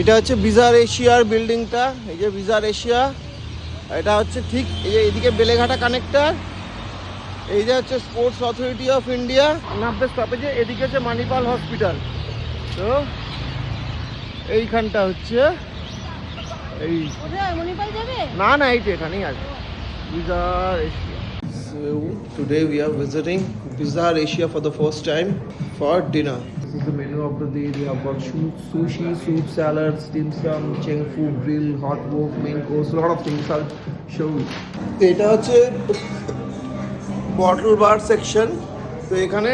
এটা হচ্ছে বিজার এশিয়ার বিল্ডিংটা এই যে বিজার এশিয়া এটা হচ্ছে ঠিক এই যে এদিকে বেলেঘাটা কানেক্টার এই যে হচ্ছে স্পোর্টস অথরিটি অফ ইন্ডিয়া নাব্বে স্টপেজে এদিকে হচ্ছে মানিপাল হসপিটাল তো এইখানটা হচ্ছে এই না না এইটা এখানেই আছে। Bizarre Asia So today we are visiting Bizarre Asia for the first time for dinner. This is the menu of the day. We have got sushi, soup, salads, dim sum, cheng fu, grill, hot wok, main course, a lot of things. I'll show you. এটা হচ্ছে bottle বার section তো এখানে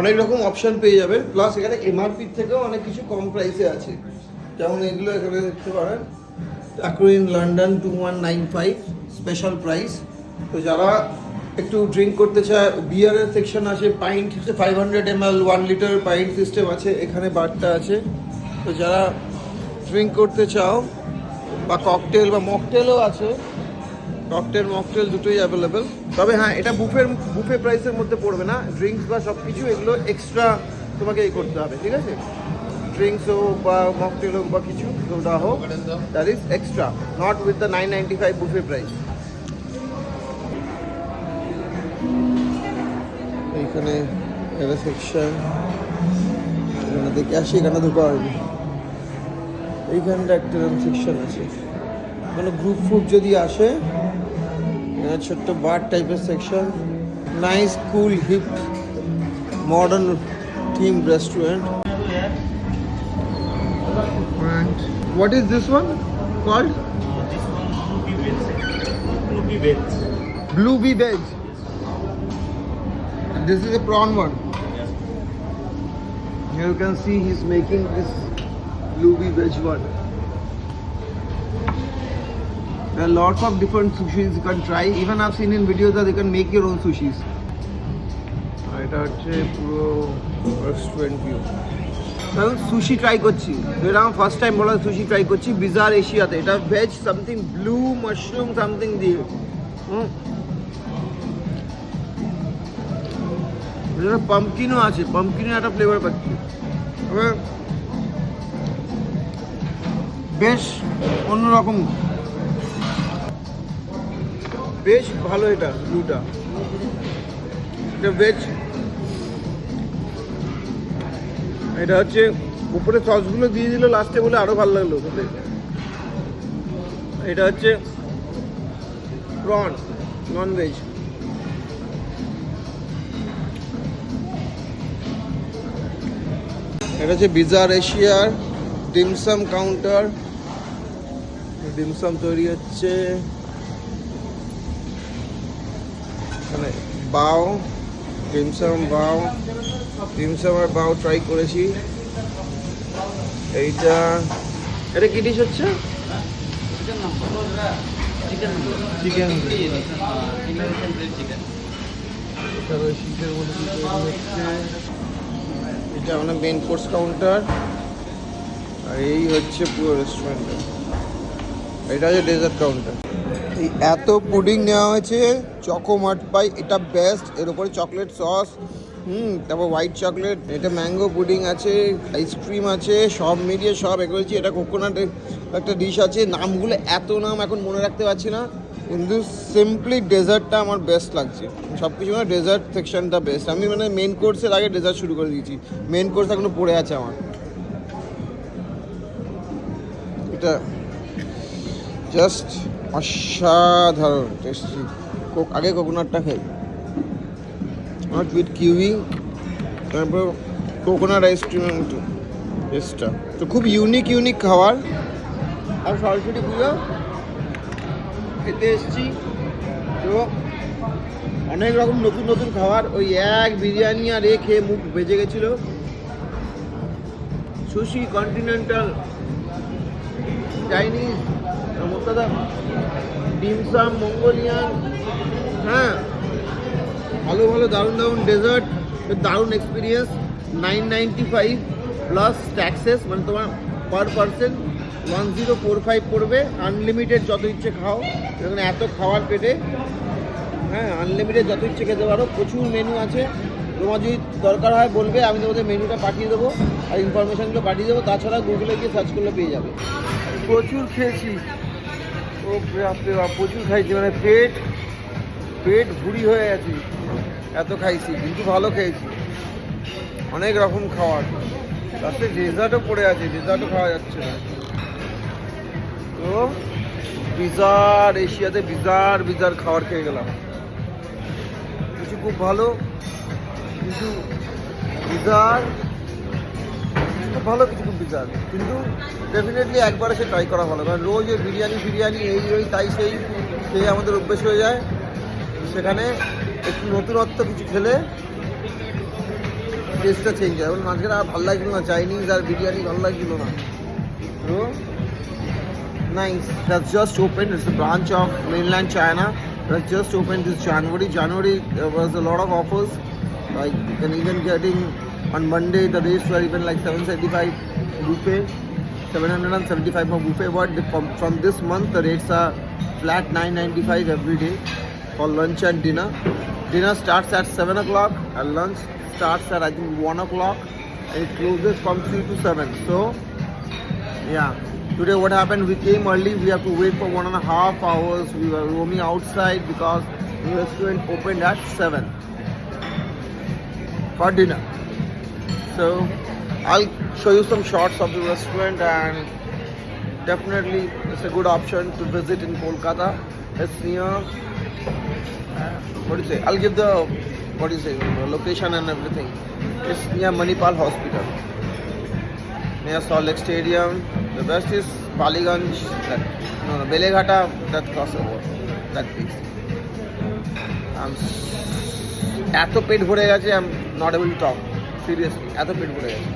অনেক রকম option পেয়ে যাবেন plus এখানে MRP থেকেও অনেক কিছু কম প্রাইসে আছে যেমন এগুলো এখানে দেখতে পারেন অ্যাক্রোইন London two one nine five special price তো যারা একটু ড্রিঙ্ক করতে চায় বিয়ারের সেকশন আছে pint five hundred M L one litre pint system আছে, এখানে বারটা আছে। তো যারা ড্রিঙ্ক করতে চাও, বা ককটেল বা মকটেলও আছে ককটেল মকটেল দুটোই অ্যাভেলেবেল তবে হ্যাঁ এটা বুফের বুফে প্রাইসের মধ্যে পড়বে না। ড্রিঙ্কস বা সব কিছু এগুলো এক্সট্রা তোমাকে এই করতে হবে, ঠিক আছে? ড্রিঙ্কস হোক বা মকটেল হোক বা কিছু ওটা হোক that is extra not with the nine ninety five buffet price এইখানে একটা সেকশন এখানে দেখে আসি এখানে ঢোকা হয়নি এইখানটা একটা সেকশন আছে মানে গ্রুপ ফুড যদি আসে এখানে ছোট্ট বার টাইপের section nice cool hip modern theme restaurant What is this one called? This one Ruby Veg. Ruby Veg. Blue bee veg. And this is a prawn one. Yes. Here you can see he's making this blue bee veg one. There are lots of different sushis you can try. Even I've seen in videos that you can make your own sushis. আর এটা হচ্ছে পুরো restaurant view আমি sushi try করছি এটা আমার first time বলা sushi try করছি bizarre এশিয়াতে এটা veg something blue mushroom something দিয়ে হুম এটা পাম্পকিনও আছে পাম্পকিনের একটা ফ্লেভার পাচ্ছি। তবে বেশ অন্যরকম। বেশ ভালো এটা ব্লুটা এটা ভেজ এটা হচ্ছে উপরে সসগুলো দিয়ে দিল লাস্টে বলে আরও ভালো লাগল খেতে। এটা হচ্ছে প্রন নন এটা হচ্ছে বিজার এশিয়ার ডিমসাম কাউন্টার ডিমসাম তৈরি হচ্ছে, এখানে bao dim sum bao dim sum আর বাও ট্রাই করেছি। এইটা, এটা কি ডিশ হচ্ছে? চিকেন তারপরে শীতের মধ্যে কি তৈরি হচ্ছে এটা আমাদের মেন কোর্স কাউন্টার আর এই হচ্ছে পুরো রেস্টুরেন্ট এটা হচ্ছে ডেজার্ট কাউন্টার এই এত পুডিং নেওয়া হয়েছে চকো মাট পাই এটা বেস্ট এর উপরে চকলেট সস হুম, তারপর হোয়াইট চকলেট এটা ম্যাঙ্গো পুডিং আছে আইসক্রিম আছে, সব মিলিয়ে সব এ করেছি এটা কোকোনাট একটা ডিশ আছে। নামগুলো এত নাম এখন মনে রাখতে পারছি না। কিন্তু সিম্পলি ডেজার্টটা আমার বেস্ট লাগছে। সব কিছু মানে ডেজার্ট সেকশনটা বেস্ট আমি মানে মেন কোর্সের আগে ডেজার্ট শুরু করে দিয়েছি। মেন কোর্স এখনও পড়ে আছে আমার। এটা জাস্ট অসাধারণ টেস্টি আগে কোকোনাটটা খাই। নট উইথ কিউই তারপর কোকোনাট আইসক্রিমের মতো টেস্টটা তো খুব ইউনিক ইউনিক খাবার। আর সরস্বতী পুজো খেতে এসেছি। তো অনেক রকম নতুন নতুন খাবার, ওই এক বিরিয়ানি আর এ খেয়ে মুখ বেজে গেছিল। সুশি কন্টিনেন্টাল চাইনিজ মোটাদা ডিমসাম মঙ্গোলিয়ান। হ্যাঁ ভালো ভালো, দারুণ দারুণ ডেজার্ট দারুণ experience nine ninety five plus taxes মানে তোমার per person one zero four five পড়বে আনলিমিটেড যত ইচ্ছে খাও। এখানে এত খাওয়ার পেটে হ্যাঁ আনলিমিটেড যত ইচ্ছে খেতে পারো। প্রচুর মেনু আছে। তোমার যদি দরকার হয় বলবে, আমি তোমাদের মেনুটা পাঠিয়ে দেবো আর ইনফরমেশানগুলো পাঠিয়ে দেবো। তাছাড়া গুগলে গিয়ে সার্চ করলে পেয়ে যাবে। প্রচুর খেয়েছি। ও প্রচুর খাইছি। মানে পেট পেট ভুড়ি হয়ে গেছে। এত খাইছি, কিন্তু ভালো খেয়েছি। অনেক রকম খাবার লাস্টে ডেজার্টও পড়ে আছে ডেজার্টও খাওয়া যাচ্ছে না। তো বিজার এশিয়াতে বিজার বিজার খাবার খেয়ে গেলাম। কিছু খুব ভালো, কিছু বিজার, খুব ভালো, কিছু খুব বিজার। কিন্তু ডেফিনেটলি একবার এসে ট্রাই করা ভালো। কারণ রোজ ওই বিরিয়ানি ফিরিয়ানি এই ওই তাই, সেই খেয়ে আমাদের অভ্যেস হয়ে যায়। সেখানে একটু নতুনত্ব কিছু খেলে টেস্টটা চেঞ্জ হয়। এবং মাঝখানে আর ভালো লাগছিল না চাইনিজ আর বিরিয়ানি ভালো লাগছিল না। তো Nice. That's just opened. It's a branch of mainland China. That's just opened this January. January there was a lot of offers. Like you can even getting on Monday the rates were even like 775 buffet, 775 for buffet. But from, from this month the rates are flat 995 every day for lunch and dinner. Dinner starts at 7 o'clock and lunch starts at I think 1 o'clock and it closes from 3 to 7. So yeah. Today what happened, we came early, we have to wait for one and a half hours. We were roaming outside because the restaurant opened at 7 for dinner. So I'll show you some shots of the restaurant and definitely it's a good option to visit in Kolkata. It's near, what do you say, I'll give the, what do you say, location and everything. It's near Manipal Hospital near Salt Lake Stadium. The best is Paliganj, that, no, no, Beleghata, that crossover, that place. I'm এত পেট ভরে গেছে I am not able to talk seriously এত পেট ভরে গেছে